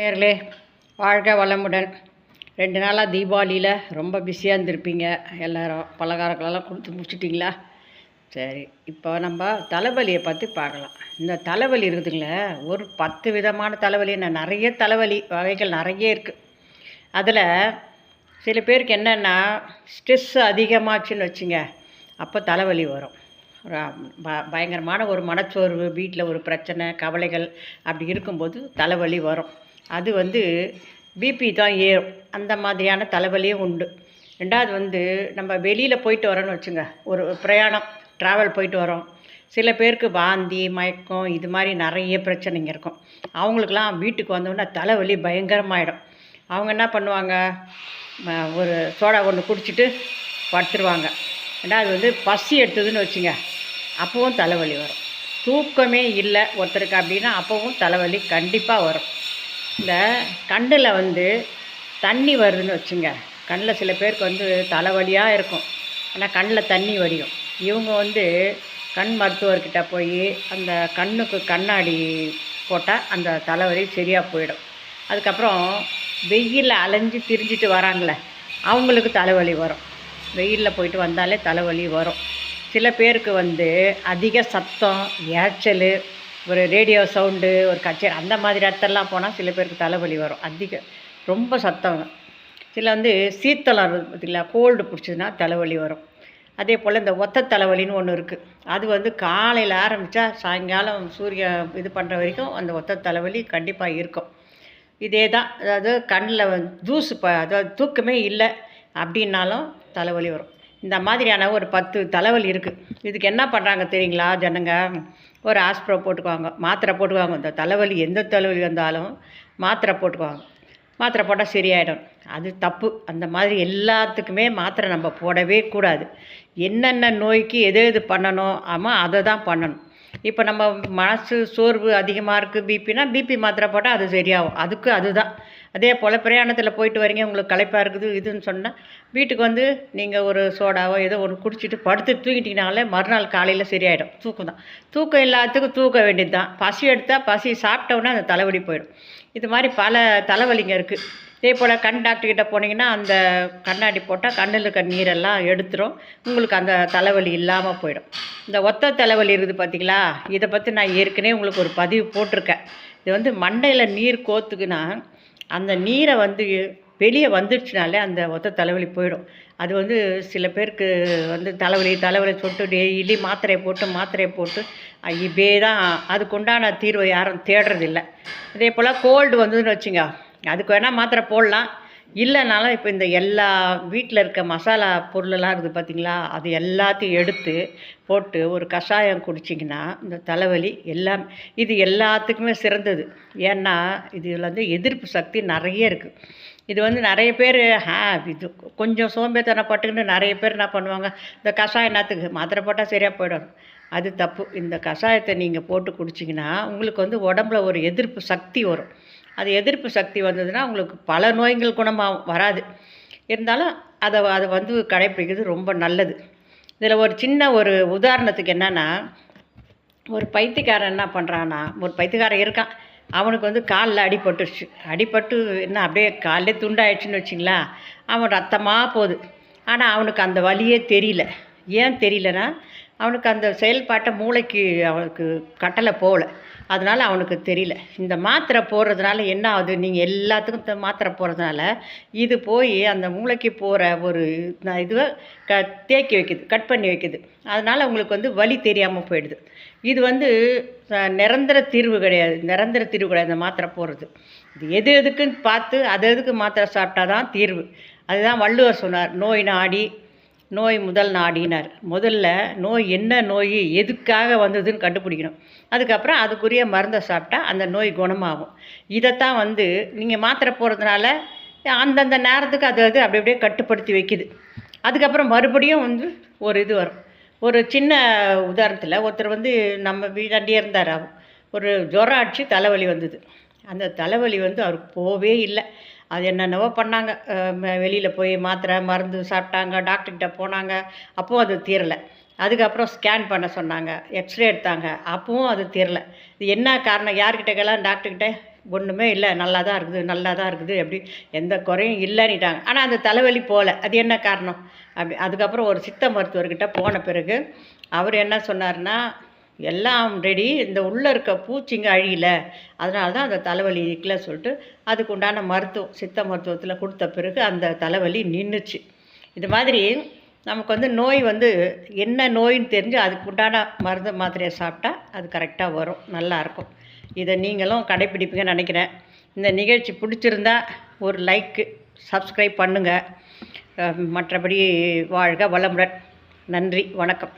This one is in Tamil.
நேயர்களே வாழ்க வளமுடன். ரெண்டு நாளாக தீபாவளியில் ரொம்ப பிஸியாக இருந்திருப்பீங்க எல்லோரும். பலகாரங்களெல்லாம் கொடுத்து முடிச்சிட்டிங்களா? சரி இப்போ நம்ம தலைவலியை பற்றி பார்க்கலாம். இந்த தலைவலி இருக்குதுங்களே ஒரு பத்து விதமான தலைவலி நான் நிறைய தலைவலி வகைகள் நிறைய இருக்குது அதில் சில பேருக்கு என்னென்னா ஸ்ட்ரெஸ் அதிகமாச்சுன்னு வச்சுங்க அப்போ தலைவலி வரும். ப- பயங்கரமான ஒரு மனச்சோர்வு வீட்டில் ஒரு பிரச்சனை கவலைகள் அப்படி இருக்கும்போது தலைவலி வரும். அது வந்து பிபி தான் ஏறும் அந்த மாதிரியான தலைவலியும் உண்டு. ரெண்டாவது வந்து நம்ம வெளியில் போயிட்டு வரோன்னு வச்சுங்க. ஒரு பிரயாணம் ட்ராவல் போயிட்டு வரோம். சில பேருக்கு வாந்தி மயக்கம் இது மாதிரி நிறைய பிரச்சனைங்க இருக்கும். அவங்களுக்கெல்லாம் வீட்டுக்கு வந்தோடனே தலைவலி பயங்கரமாயிடும். அவங்க என்ன பண்ணுவாங்க? ஒரு சோடா ஒன்று குடிச்சிட்டு படுத்துருவாங்க. ரெண்டாவது வந்து பசி எடுத்ததுன்னு வச்சுங்க. அப்போவும் தலைவலி வரும். தூக்கமே இல்லை ஒருத்தருக்கு அப்படின்னா அப்போவும் தலைவலி கண்டிப்பாக வரும். இந்த கண்ணில் வந்து தண்ணி வருதுன்னு வச்சுங்க. கண்ணில் சில பேருக்கு வந்து தலைவலியாக இருக்கும். ஆனால் கண்ணில் தண்ணி வடியும். இவங்க வந்து கண் மருத்துவர்கிட்ட போய் அந்த கண்ணுக்கு கண்ணாடி போட்டால் அந்த தலைவலி சரியாக போயிடும். அதுக்கப்புறம் வெயிலில் அலைஞ்சு திரிஞ்சிட்டு வராங்களே அவங்களுக்கு தலைவலி வரும். வெயிலில் போயிட்டு வந்தாலே தலைவலி வரும். சில பேருக்கு வந்து அதிக சத்தம் ஏச்சல் ஒரு ரேடியோ சவுண்டு ஒரு கச்சேரி அந்த மாதிரி இடத்தெல்லாம் போனால் சில பேருக்கு தலைவலி வரும். அதிக ரொம்ப சத்தம். சில வந்து சீத்தளம் பார்த்தீங்களா கோல்டு பிடிச்சதுன்னா தலைவலி வரும். அதே போல் இந்த ஒத்த தலைவலின்னு ஒன்று இருக்குது அது வந்து காலையில் ஆரம்பித்தா சாயங்காலம் சூரிய இது பண்ணுற வரைக்கும் அந்த ஒத்த தலைவலி கண்டிப்பாக இருக்கும். இதே தான் அதாவது கண்ணில் தூசு ஜூஸ் இப்போ அதாவது தூக்கமே இல்லை அப்படின்னாலும் தலைவலி வரும். இந்த மாதிரியான ஒரு பத்து தலைவலி இருக்குது இதுக்கு என்ன பண்ணுறாங்க தெரியுங்களா ஜனங்க? ஒரு ஆஸ்ப்ரோ போட்டுக்குவாங்க. மாத்திரை போட்டுக்குவாங்க. இந்த தலைவலி எந்த தலைவலி வந்தாலும் மாத்திரை போட்டுக்குவாங்க. மாத்திரை போட்டால் சரியாயிடும். அது தப்பு. அந்த மாதிரி எல்லாத்துக்குமே மாத்திரை நம்ம போடவே கூடாது. என்னென்ன நோய்க்கு எது எது பண்ணணும் ஆமாம் அதை தான் பண்ணணும். இப்போ நம்ம மனசு சோர்வு அதிகமாக இருக்குது பிபினா பிபி மாத்திரை போட்டால் அது சரியாகும். அதுக்கு அதுதான். அதே போல் பிரயாணத்தில் போயிட்டு வரீங்க உங்களுக்கு களைப்பாக இருக்குது இதுன்னு சொன்னால் வீட்டுக்கு வந்து நீங்கள் ஒரு சோடாவோ ஏதோ ஒன்று குடிச்சிட்டு படுத்து தூங்கிட்டீங்கனாலே மறுநாள் காலையில் சரியாயிடும். தூக்கம் தான் தூக்கம் எல்லாத்துக்கும் தூக்க வேண்டியது தான் பசி எடுத்தால் பசி சாப்பிட்டோன்னே அந்த தலைவலி போயிடும். இது மாதிரி பல தலைவலிங்க இருக்குது இதே போல் கண் டாக்டர்கிட்ட போனீங்கன்னா அந்த கண்ணாடி போட்டால் கண்ணில் இருக்க நீரெல்லாம் எடுத்துரும். உங்களுக்கு அந்த தலைவலி இல்லாமல் போயிடும். இந்த ஒத்த தலைவலி இருக்குது பார்த்தீங்களா இதை பற்றி நான் ஏற்கனவே உங்களுக்கு ஒரு பதிவு போட்டிருக்கேன். இது வந்து மண்டையில் நீர் கோத்துக்குன்னா அந்த நீரை வந்து வெளியே வந்துடுச்சுனாலே அந்த ஒத்த தலைவலி போயிடும். அது வந்து சில பேருக்கு வந்து தலைவலி தலைவலி சொட்டு டெய்லி மாத்திரையை போட்டு மாத்திரையை போட்டு இப்பே இப்படியே தான் அதுக்குண்டான தீர்வை யாரும் தேடுறதில்ல. இதே போல் கோல்டு வந்ததுன்னு வச்சுங்க அதுக்கு வேணால் மாத்திரை போடலாம். இல்லைனாலும் இப்போ இந்த எல்லா வீட்டில் இருக்க மசாலா பொருளெல்லாம் இருக்குது பார்த்தீங்களா அது எல்லாத்தையும் எடுத்து போட்டு ஒரு கஷாயம் குடிச்சிங்கன்னா இந்த தலைவலி எல்லாம் இது எல்லாத்துக்குமே சிறந்தது. ஏன்னா இதில் வந்து எதிர்ப்பு சக்தி நிறைய இருக்குது இது வந்து நிறைய பேர் ஆ இது கொஞ்சம் சோம்பேத்தனப்பட்டுக்கிட்டு நிறைய பேர் என்ன பண்ணுவாங்க? இந்த கஷாயம் என்னத்துக்கு? மாத்திரை போட்டால் சரியாக போயிடும். அது தப்பு. இந்த கஷாயத்தை நீங்கள் போட்டு குடிச்சிங்கன்னா உங்களுக்கு வந்து உடம்புல ஒரு எதிர்ப்பு சக்தி வரும். அது எதிர்ப்பு சக்தி வந்ததுன்னா உங்களுக்கு பல நோய்கள் குணமாக வராது. இருந்தாலும் அதை அதை வந்து கடைப்பிடிக்கிறது ரொம்ப நல்லது. இதில் ஒரு சின்ன ஒரு உதாரணத்துக்கு என்னென்னா ஒரு பைத்தியக்காரன் என்ன பண்ணுறான்னா ஒரு பைத்தியக்காரன் இருக்கான். அவனுக்கு வந்து காலில் அடிபட்டுருச்சு. அடிபட்டு என்ன அப்படியே காலிலே துண்டாயிடுச்சுன்னு வச்சிங்களா அவன் ரத்தமாக போகுது. ஆனால் அவனுக்கு அந்த வழியே தெரியல. ஏன் தெரியலனா அவனுக்கு அந்த செயல்பாட்டை மூளைக்கு அவனுக்கு கட்டளை போகல அதனால் அவனுக்கு தெரியல. இந்த மாத்திரை போடுறதுனால என்ன ஆகுது? நீங்கள் எல்லாத்துக்கும் இந்த மாத்திரை போடுறதுனால இது போய் அந்த மூளைக்கு போகிற ஒரு இதுவை க தேக்கி வைக்குது கட் பண்ணி வைக்குது. அதனால் உங்களுக்கு வந்து வலி தெரியாமல் போயிடுது. இது வந்து நிரந்தர தீர்வு கிடையாது. நிரந்தர தீர்வு கிடையாது இந்த மாத்திரை போடுறது. இது எது எதுக்குன்னு பார்த்து அது எதுக்கு மாத்திரை சாப்பிட்டா தான் தீர்வு. அதுதான் வள்ளுவர் சொன்னார் நோய் நாடி நோய் முதல் நாடினார். முதல்ல நோய் என்ன நோய் எதுக்காக வந்ததுன்னு கண்டுபிடிக்கணும். அதுக்கப்புறம் அதுக்குரிய மருந்தை சாப்பிட்டா அந்த நோய் குணமாகும். இதைத்தான் வந்து நீங்கள் மாத்திரை போகிறதுனால அந்தந்த நேரத்துக்கு அது அது அப்படி அப்படியே கட்டுப்படுத்தி வைக்குது. அதுக்கப்புறம் மறுபடியும் வந்து ஒரு இது வரும். ஒரு சின்ன உதாரணத்தில் ஒருத்தர் வந்து நம்ம வீட்டாண்டியே இருந்தார் அவர். ஒரு ஜுரம் அடிச்சு தலைவலி வந்தது. அந்த தலைவலி வந்து அவருக்கு போவே இல்லை. அது என்னென்னவோ பண்ணாங்க. வெளியில் போய் மாத்திரை மருந்து சாப்பிட்டாங்க டாக்டர்கிட்ட போனாங்க. அப்போவும் அது தீரலை. அதுக்கப்புறம் ஸ்கேன் பண்ண சொன்னாங்க. எக்ஸ்ரே எடுத்தாங்க. அப்பவும் அது தீரலை. இது என்ன காரணம்? யார்கிட்ட கேளாம்? டாக்டர்கிட்ட ஒன்றுமே இல்லை. நல்லா தான் இருக்குது. நல்லா தான் இருக்குது. எப்படி? எந்த குறையும் இல்லைன்னுட்டாங்க. ஆனால் அந்த தலைவலி போகல அது என்ன காரணம்? அப்படி அதுக்கப்புறம் ஒரு சித்த மருத்துவர்கிட்ட போன பிறகு அவர் என்ன சொன்னார்னா எல்லாம் ரெடி இந்த உள்ளே இருக்க பூச்சிங்க அழியல. அதனால தான் அந்த தலைவலி இருக்கல சொல்லிட்டு அதுக்கு உண்டான மருத்துவம் சித்த மருத்துவத்தில் கொடுத்த பிறகு அந்த தலைவலி நின்றுச்சு இது மாதிரி நமக்கு வந்து நோய் வந்து என்ன நோயின்னு தெரிஞ்சு அதுக்கு உண்டான மருந்து மாத்திரையை சாப்பிட்டா அது கரெக்டாக வரும். நல்லாயிருக்கும் இதை நீங்களும் கடைப்பிடிப்பீங்கன்னு நினைக்கிறேன். இந்த நிகழ்ச்சி பிடிச்சிருந்தா ஒரு லைக்கு சப்ஸ்கிரைப் பண்ணுங்கள் மற்றபடி வாழ்க வளமுடன். நன்றி. வணக்கம்.